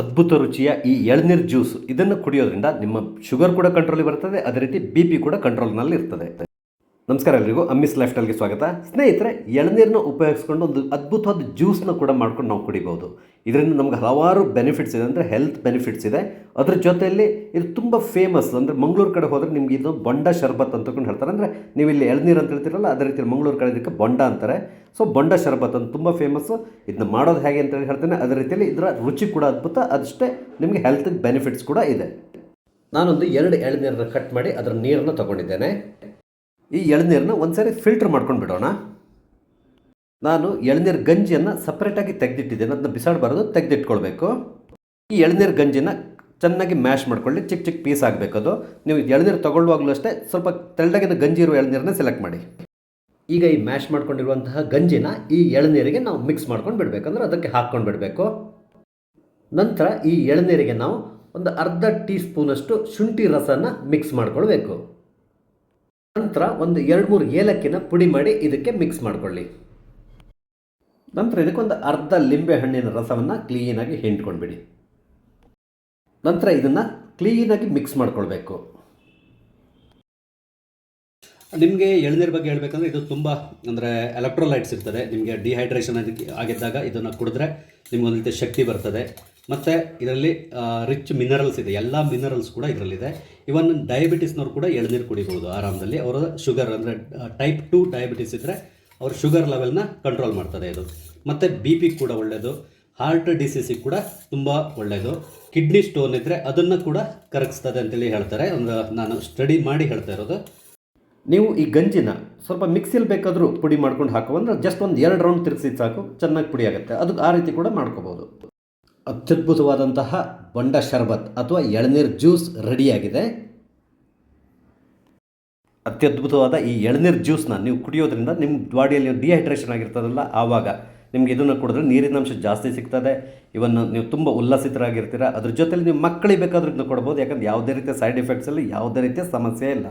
ಅದ್ಭುತ ರುಚಿಯ ಈ ಎಳ್ನೀರು ಜ್ಯೂಸ್ ಇದನ್ನು ಕುಡಿಯೋದ್ರಿಂದ ನಿಮ್ಮ ಶುಗರ್ ಕೂಡ ಕಂಟ್ರೋಲಿಗೆ ಬರ್ತದೆ, ಅದೇ ರೀತಿ ಬಿ ಪಿ ಕೂಡ ಕಂಟ್ರೋಲ್ನಲ್ಲಿ ಇರ್ತದೆ. ನಮಸ್ಕಾರ ಎಲ್ರಿಗೂ ಅಮ್ಮಿಸ್ ಲೈಫ್ ಸ್ಟೈಲ್ಗೆ ಸ್ವಾಗತ. ಸ್ನೇಹಿತರೆ ಎಳನೀರನ್ನ ಉಪಯೋಗಿಸ್ಕೊಂಡು ಒಂದು ಅದ್ಭುತವಾದ ಜ್ಯೂಸ್ನ ಕೂಡ ಮಾಡ್ಕೊಂಡು ನಾವು ಕುಡಿಬೋದು. ಇದರಿಂದ ನಮ್ಗೆ ಹಲವಾರು ಬೆನಿಫಿಟ್ಸ್ ಇದೆ, ಅಂದರೆ ಹೆಲ್ತ್ ಬೆನಿಫಿಟ್ಸ್ ಇದೆ. ಅದ್ರ ಜೊತೆಯಲ್ಲಿ ಇದು ತುಂಬ ಫೇಮಸ್ ಅಂದರೆ ಮಂಗಳೂರು ಕಡೆ ಹೋದರೆ ನಿಮ್ಗೆ ಇದು ಬೊಂಡ ಶರ್ಬತ್ ಅಂತಕೊಂಡು ಹೇಳ್ತಾರೆ. ಅಂದರೆ ನೀವು ಇಲ್ಲಿ ಎಳ್ನೀರು ಅಂತ ಹೇಳ್ತಿರಲ್ಲ, ಅದೇ ರೀತಿ ಮಂಗಳೂರು ಕಡೆ ಇದಕ್ಕೆ ಬೊಂಡ ಅಂತಾರೆ. ಸೊ ಬಂಡ ಶರಬತ್ ಅಂತ ತುಂಬ ಫೇಮಸ್ಸು ಇದನ್ನ ಮಾಡೋದು ಹೇಗೆ ಅಂತ ಹೇಳಿ ಹೇಳ್ತೇನೆ. ಅದೇ ರೀತಿಯಲ್ಲಿ ಇದರ ರುಚಿ ಕೂಡ ಅದ್ಭುತ. ಅದಷ್ಟೇ ನಿಮಗೆ ಹೆಲ್ತ್ ಬೆನಿಫಿಟ್ಸ್ ಕೂಡ ಇದೆ. ನಾನೊಂದು ಎರಡು ಎಳನೀರನ್ನ ಕಟ್ ಮಾಡಿ ಅದರ ನೀರನ್ನು ತಗೊಂಡಿದ್ದೇನೆ. ಈ ಎಳ್ನೀರನ್ನ ಒಂದ್ಸರಿ ಫಿಲ್ಟರ್ ಮಾಡ್ಕೊಂಡು ಬಿಡೋಣ. ನಾನು ಎಳನೀರು ಗಂಜಿಯನ್ನು ಸಪ್ರೇಟಾಗಿ ತೆಗೆದಿಟ್ಟಿದ್ದೇನೆ. ಅದನ್ನ ಬಿಸಾಡಬಾರ್ದು ತೆಗೆದಿಟ್ಕೊಳ್ಬೇಕು. ಈ ಎಳನೀರು ಗಂಜಿನ ಚೆನ್ನಾಗಿ ಮ್ಯಾಶ್ ಮಾಡ್ಕೊಳ್ಳಿ. ಚಿಕ್ಕ ಚಿಕ್ಕ ಪೀಸ್ ಆಗಬೇಕು ಅದು. ನೀವು ಎಳನೀರು ತಗೊಳ್ಳುವಾಗಲೂ ಅಷ್ಟೇ ಸ್ವಲ್ಪ ತೆಳ್ಳಗಿನ ಗಂಜಿ ಇರುವ ಎಳನೀರನ್ನ ಸೆಲೆಕ್ಟ್ ಮಾಡಿ. ಈಗ ಈ ಮ್ಯಾಶ್ ಮಾಡ್ಕೊಂಡಿರುವಂತಹ ಗಂಜಿನ ಈ ಎಳನೀರಿಗೆ ನಾವು ಮಿಕ್ಸ್ ಮಾಡ್ಕೊಂಡು ಬಿಡಬೇಕು. ಅಂದರೆ ಅದಕ್ಕೆ ಹಾಕ್ಕೊಂಡು ಬಿಡಬೇಕು. ನಂತರ ಈ ಎಳನೀರಿಗೆ ನಾವು ಒಂದು ಅರ್ಧ ಟೀ ಸ್ಪೂನಷ್ಟು ಶುಂಠಿ ರಸನ ಮಿಕ್ಸ್ ಮಾಡ್ಕೊಳ್ಬೇಕು. ನಂತರ ಒಂದು ಎರಡು ಮೂರು ಏಲಕ್ಕಿನ ಪುಡಿ ಮಾಡಿ ಇದಕ್ಕೆ ಮಿಕ್ಸ್ ಮಾಡ್ಕೊಳ್ಳಿ. ನಂತರ ಇದಕ್ಕೊಂದು ಅರ್ಧ ಲಿಂಬೆ ಹಣ್ಣಿನ ರಸವನ್ನು ಕ್ಲೀನಾಗಿ ಹಿಂಡ್ಕೊಂಡ್ಬಿಡಿ. ನಂತರ ಇದನ್ನು ಕ್ಲೀನಾಗಿ ಮಿಕ್ಸ್ ಮಾಡ್ಕೊಳ್ಬೇಕು. ನಿಮಗೆ ಎಳ್ನೀರು ಬಗ್ಗೆ ಹೇಳಬೇಕಂದ್ರೆ ಇದು ತುಂಬ ಅಂದರೆ ಎಲೆಕ್ಟ್ರೋಲೈಟ್ಸ್ ಇರ್ತದೆ. ನಿಮಗೆ ಡಿಹೈಡ್ರೇಷನ್ ಅದಕ್ಕೆ ಆಗಿದ್ದಾಗ ಇದನ್ನು ಕುಡಿದ್ರೆ ನಿಮ್ಗೆ ಒಂದು ರೀತಿ ಶಕ್ತಿ ಬರ್ತದೆ. ಮತ್ತು ಇದರಲ್ಲಿ ರಿಚ್ ಮಿನರಲ್ಸ್ ಇದೆ. ಎಲ್ಲ ಮಿನರಲ್ಸ್ ಕೂಡ ಇದರಲ್ಲಿದೆ. ಇವನ್ ಡಯಾಬಿಟಿಸ್ನವ್ರು ಕೂಡ ಎಳನೀರು ಕುಡಿಬೋದು ಆರಾಮದಲ್ಲಿ. ಅವರ ಶುಗರ್ ಅಂದರೆ ಟೈಪ್ ಟು ಡಯಾಬಿಟಿಸ್ ಇದ್ದರೆ ಅವ್ರ ಶುಗರ್ ಲೆವೆಲ್ನ ಕಂಟ್ರೋಲ್ ಮಾಡ್ತದೆ ಇದು. ಮತ್ತು ಬಿ ಪಿ ಕೂಡ ಒಳ್ಳೆಯದು ಹಾರ್ಟ್ ಡಿಸೀಸಿಗೆ ಕೂಡ ತುಂಬ ಒಳ್ಳೆಯದು ಕಿಡ್ನಿ ಸ್ಟೋನ್ ಇದ್ದರೆ ಅದನ್ನು ಕೂಡ ಕರಗಿಸ್ತದೆ ಅಂತೇಳಿ ಹೇಳ್ತಾರೆ. ಒಂದು ನಾನು ಸ್ಟಡಿ ಮಾಡಿ ಹೇಳ್ತಾ ಇರೋದು. ನೀವು ಈ ಗಂಜಿನ ಸ್ವಲ್ಪ ಮಿಕ್ಸಿಯಲ್ಲಿ ಬೇಕಾದರೂ ಪುಡಿ ಮಾಡ್ಕೊಂಡು ಹಾಕೋವಂದ್ರೆ ಜಸ್ಟ್ ಒಂದು ಎರಡು ರೌಂಡ್ ತಿರುಗಿಸಿದ ಸಾಕು, ಚೆನ್ನಾಗಿ ಪುಡಿ ಆಗುತ್ತೆ. ಅದು ಆ ರೀತಿ ಕೂಡ ಮಾಡ್ಕೋಬೋದು ಅತ್ಯದ್ಭುತವಾದಂತಹ ಬಂಡ ಶರ್ಬತ್ ಅಥವಾ ಎಳನೀರು ಜ್ಯೂಸ್ ರೆಡಿಯಾಗಿದೆ. ಅತ್ಯದ್ಭುತವಾದ ಈ ಎಳನೀರು ಜ್ಯೂಸ್ನ ನೀವು ಕುಡಿಯೋದ್ರಿಂದ ನಿಮ್ಮ ಬಾಡಿಯಲ್ಲಿ ಡಿಹೈಡ್ರೇಷನ್ ಆಗಿರ್ತದಲ್ಲ, ಆವಾಗ ನಿಮ್ಗೆ ಇದನ್ನು ಕುಡಿದ್ರೆ ನೀರಿನ ಅಂಶ ಜಾಸ್ತಿ ಸಿಗ್ತದೆ. ಇವನ್ನು ನೀವು ತುಂಬ ಉಲ್ಲಾಸಿತರಾಗಿರ್ತೀರ. ಅದ್ರ ಜೊತೆಲಿ ನೀವು ಮಕ್ಕಳಿಗೆ ಬೇಕಾದ್ರೂ ಇದನ್ನು ಕೊಡ್ಬೋದು. ಯಾಕಂದ್ರೆ ಯಾವುದೇ ರೀತಿಯ ಸೈಡ್ ಎಫೆಕ್ಟ್ಸಲ್ಲಿ ಯಾವುದೇ ರೀತಿಯ ಸಮಸ್ಯೆ ಇಲ್ಲ.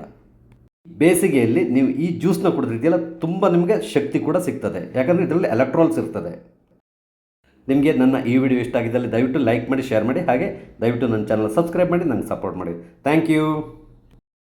ಬೇಸಿಗೆಯಲ್ಲಿ ನೀವು ಈ ಜ್ಯೂಸ್ನ ಕುಡಿದ್ರಿದೆಯಲ್ಲ ತುಂಬ ನಿಮಗೆ ಶಕ್ತಿ ಕೂಡ ಸಿಗ್ತದೆ. ಯಾಕಂದರೆ ಇದರಲ್ಲಿ ಎಲೆಕ್ಟ್ರಾಲ್ಸ್ ಇರ್ತದೆ. ನಿಮಗೆ ನನ್ನ ಈ ವಿಡಿಯೋ ಇಷ್ಟ ಆಗಿದ್ದಲ್ಲಿ ದಯವಿಟ್ಟು ಲೈಕ್ ಮಾಡಿ ಶೇರ್ ಮಾಡಿ, ಹಾಗೆ ದಯವಿಟ್ಟು ನನ್ನ ಚಾನಲ್ ಸಬ್ಸ್ಕ್ರೈಬ್ ಮಾಡಿ, ನಂಗೆ ಸಪೋರ್ಟ್ ಮಾಡಿ. Thank you